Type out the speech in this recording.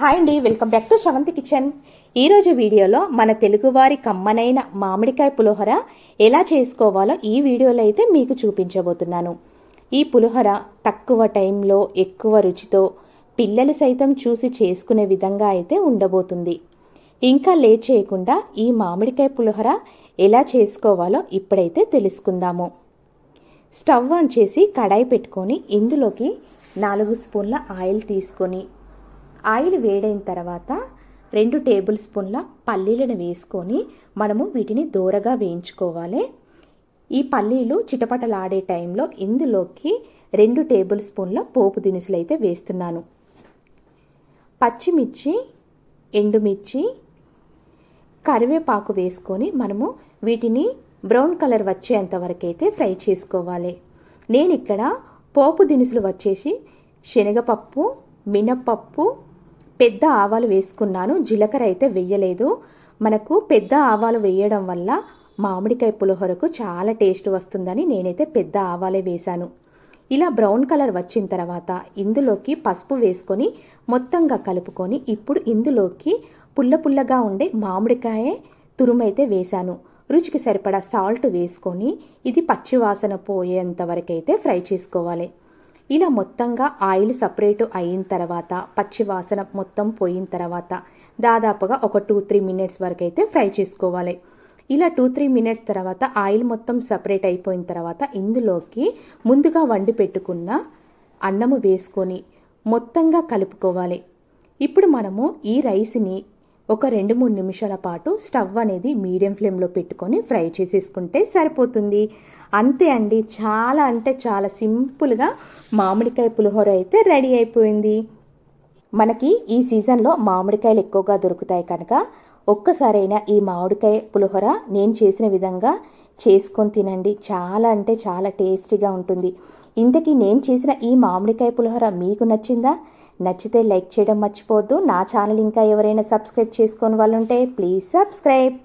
Hi అండి welcome back to Sravanthi kitchen. ఈరోజు వీడియోలో మన తెలుగువారి కమ్మనైన మామిడికాయ పులిహోర ఎలా చేసుకోవాలో ఈ వీడియోలో అయితే మీకు చూపించబోతున్నాను. ఈ పులిహోర తక్కువ టైంలో ఎక్కువ రుచితో పిల్లలు సైతం చూసి చేసుకునే విధంగా అయితే ఉండబోతుంది. ఇంకా లేట్ చేయకుండా ఈ మామిడికాయ పులిహోర ఎలా చేసుకోవాలో ఇప్పుడైతే తెలుసుకుందాము. స్టవ్ ఆన్ చేసి కడాయి పెట్టుకొని ఇందులోకి నాలుగు స్పూన్ల ఆయిల్ తీసుకొని ఆయిల్ వేడైన తర్వాత రెండు టేబుల్ స్పూన్ల పల్లీలను వేసుకొని మనము వీటిని దూరగా వేయించుకోవాలి. ఈ పల్లీలు చిటపటలాడే టైంలో ఇందులోకి రెండు టేబుల్ స్పూన్ల పోపు దినుసులు అయితే వేస్తున్నాను. పచ్చిమిర్చి ఎండుమిర్చి కరివేపాకు వేసుకొని మనము వీటిని బ్రౌన్ కలర్ వచ్చేంత వరకు అయితే ఫ్రై చేసుకోవాలి. నేను ఇక్కడ పోపు దినుసులు వచ్చేసి శనగపప్పు మినప్పప్పు పెద్ద ఆవాలు వేసుకున్నాను. జీలకర్ర అయితే వెయ్యలేదు మనకు పెద్ద ఆవాలు వేయడం వల్ల మామిడికాయ పులిహోరకు చాలా టేస్ట్ వస్తుందని నేనైతే పెద్ద ఆవాలే వేశాను. ఇలా బ్రౌన్ కలర్ వచ్చిన తర్వాత ఇందులోకి పసుపు వేసుకొని మొత్తంగా కలుపుకొని ఇప్పుడు ఇందులోకి పుల్ల పుల్లగా ఉండే మామిడికాయ తురుమైతే వేశాను. రుచికి సరిపడా సాల్ట్ వేసుకొని ఇది పచ్చివాసన పోయేంత వరకైతే ఫ్రై చేసుకోవాలి. ఇలా మొత్తంగా ఆయిల్ సపరేట్ అయిన తర్వాత పచ్చి వాసన మొత్తం పోయిన తర్వాత దాదాపుగా ఒక టూ త్రీ మినిట్స్ వరకు అయితే ఫ్రై చేసుకోవాలి. ఇలా టూ త్రీ మినిట్స్ తర్వాత ఆయిల్ మొత్తం సపరేట్ అయిపోయిన తర్వాత ఇందులోకి ముందుగా వండి పెట్టుకున్న అన్నము వేసుకొని మొత్తంగా కలుపుకోవాలి. ఇప్పుడు మనము ఈ రైస్ని ఒక రెండు మూడు నిమిషాల పాటు స్టవ్ అనేది మీడియం ఫ్లేమ్లో పెట్టుకొని ఫ్రై చేసేసుకుంటే సరిపోతుంది. అంతే అండి. చాలా అంటే చాలా సింపుల్గా మామిడికాయ పులిహోర అయితే రెడీ అయిపోయింది. మనకి ఈ సీజన్లో మామిడికాయలు ఎక్కువగా దొరుకుతాయి కనుక ఒక్కసారైనా ఈ మామిడికాయ పులిహోర నేను చేసిన విధంగా చేసుకొని తినండి. చాలా అంటే చాలా టేస్టీగా ఉంటుంది. ఇంతకీ నేను చేసిన ఈ మామిడికాయ పులిహోర మీకు నచ్చిందా? నచ్చితే లైక్ చేయడం మర్చిపోవద్దు. నా ఛానల్ ఇంకా ఎవరైనా సబ్స్క్రైబ్ చేసుకొని వాళ్ళు ఉంటే ప్లీజ్ సబ్స్క్రైబ్.